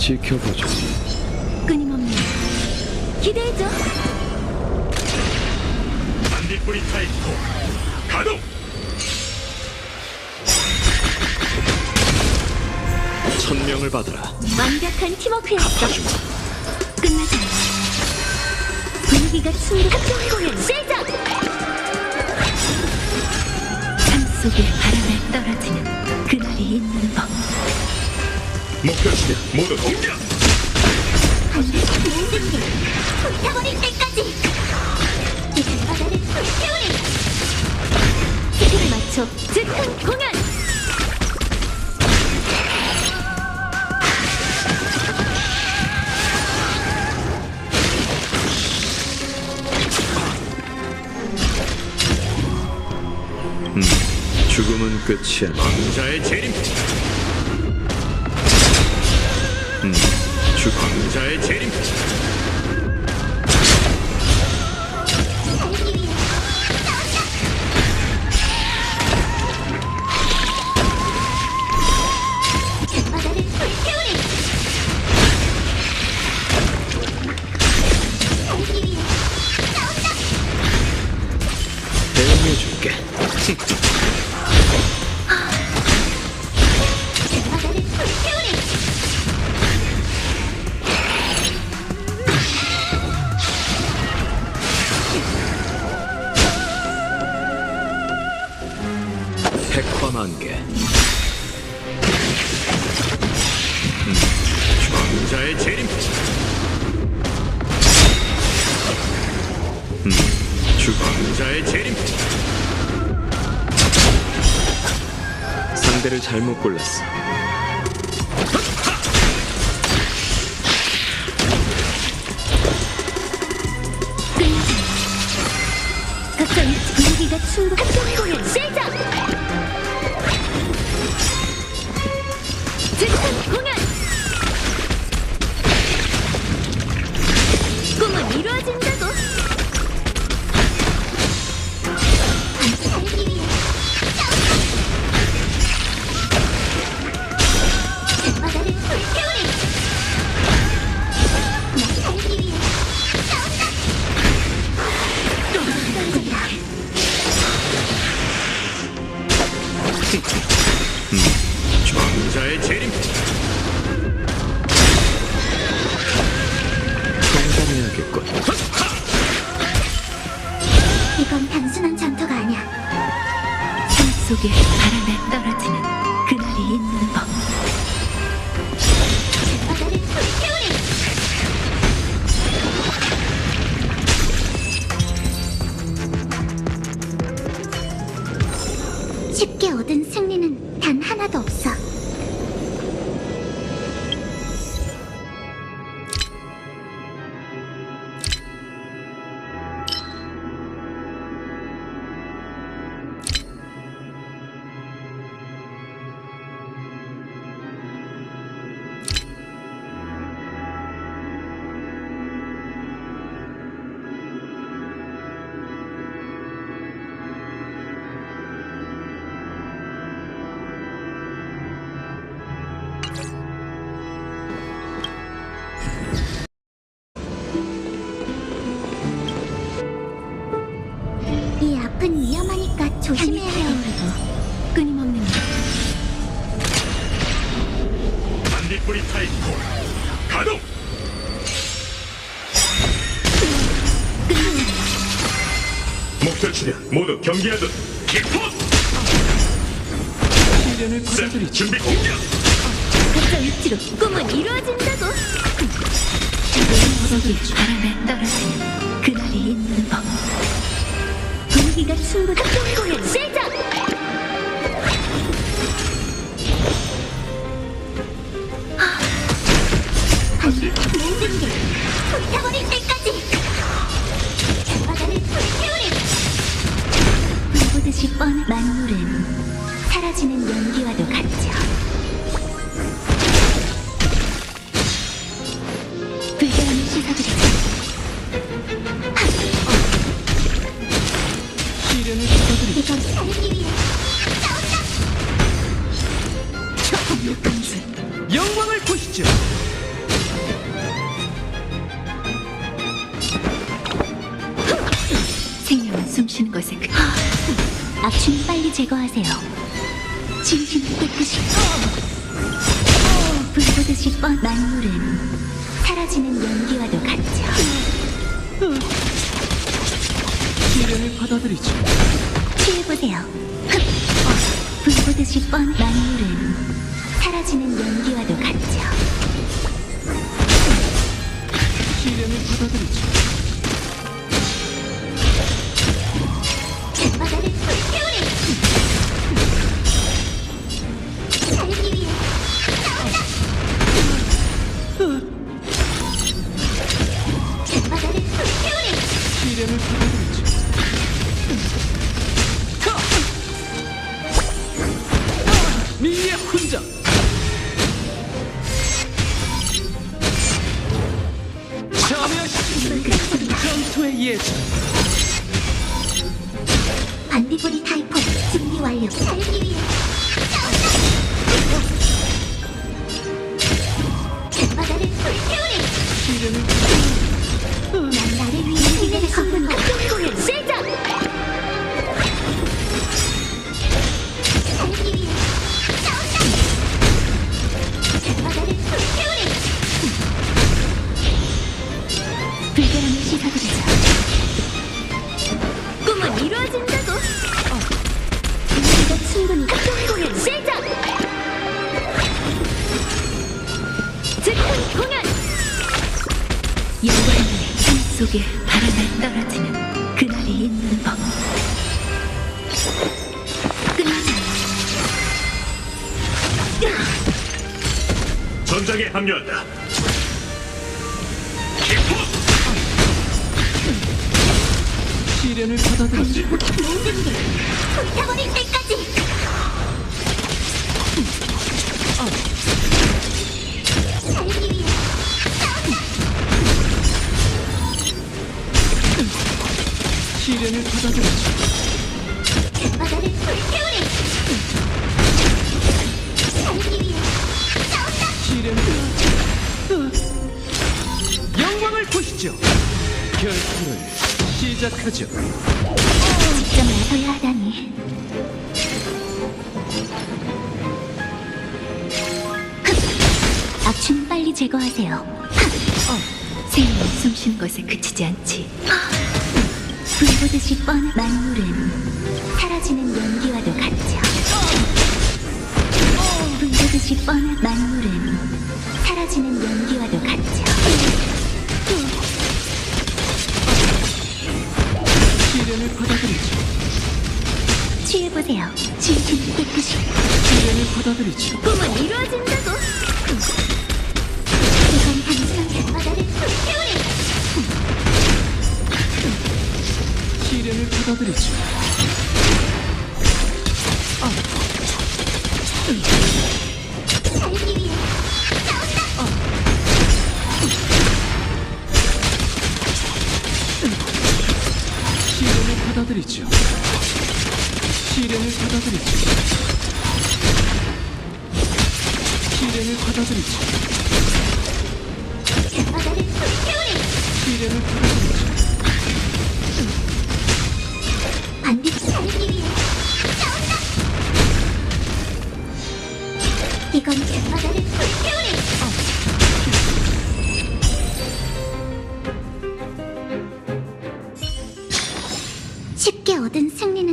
지켜보죠. 끊임없는 기대해줘. 반딧불이 타이코 가동 천명을 받아라. 완벽한 팀워크였어. 끝나자. 분위기가 충분 합동 공연 시작. 삶 속에 바람에 떨어지는 그날이 있는 법. 목표 지대 모두 공격 모든 게 불타버릴 때까지. 이제 바다를 불태우리. 스킬을 맞춰 즉흥 공연. 죽음은 끝이 아니야. 왕자의 재림 죽 왕자의 재림. 대응해줄게. 자의 재림 죽 왕자의 재림 상대를 잘못 골랐어. 속에 바람에 지대 모두 경계하듯 기포 셋 준비 공격 각자 위치로 꿈은 이루어진다고. 속에 바람에 떨어지는 그날이 있는 법. 분위기가 충분 합동 공연 시작. 모든 게 불타버릴 때까지. 10번 만물은 사라지는 연기와도 같죠. 불결함을 씻어드리죠. 하! 기름을 씻어드리죠. 영광을 보시죠. 생명은 숨쉬는 것에 그... 악취는 빨리 제거하세요. 진심 깨끗이 불보듯이 뻔 만물은 사라지는 연기와도 같죠. 시련을 받아들이지. 취해보세요. 흡! 불보듯이 뻔 만물은 사라지는 연기와도 같죠. 시련을 받아들이지. 준 영광이 산 속에 바람에 떨어지는 그날이 있는 법. 전장에 합류한다. 기포! 시련을 받아들이지. 모든 게 불타버릴 때까지. 시련을 받아들이지. 바다를 불태우리. 살기 위해 시련을 영광을 보시죠. 결투를 시작하죠. 직접 나서야 하다니. 흡! 악취는 빨리 제거하세요. 생명은 숨쉬는 것에 그치지 않지. 불보듯이 뻔한 만물은 사라지는 연기와도 같죠. 불보듯이 뻔한 만물은 사라지는 연기와도 같죠. 시련을 받아들이지. 취해보세요. 진심 깨끗이. 시련을 받아들이지. 꿈은 이루어진다고. 싸운다. 시련을 받아들이죠. 시련을 받아들이지. 시련을 받아들이지. 바다를 불태우리. 시련을 받아들이지.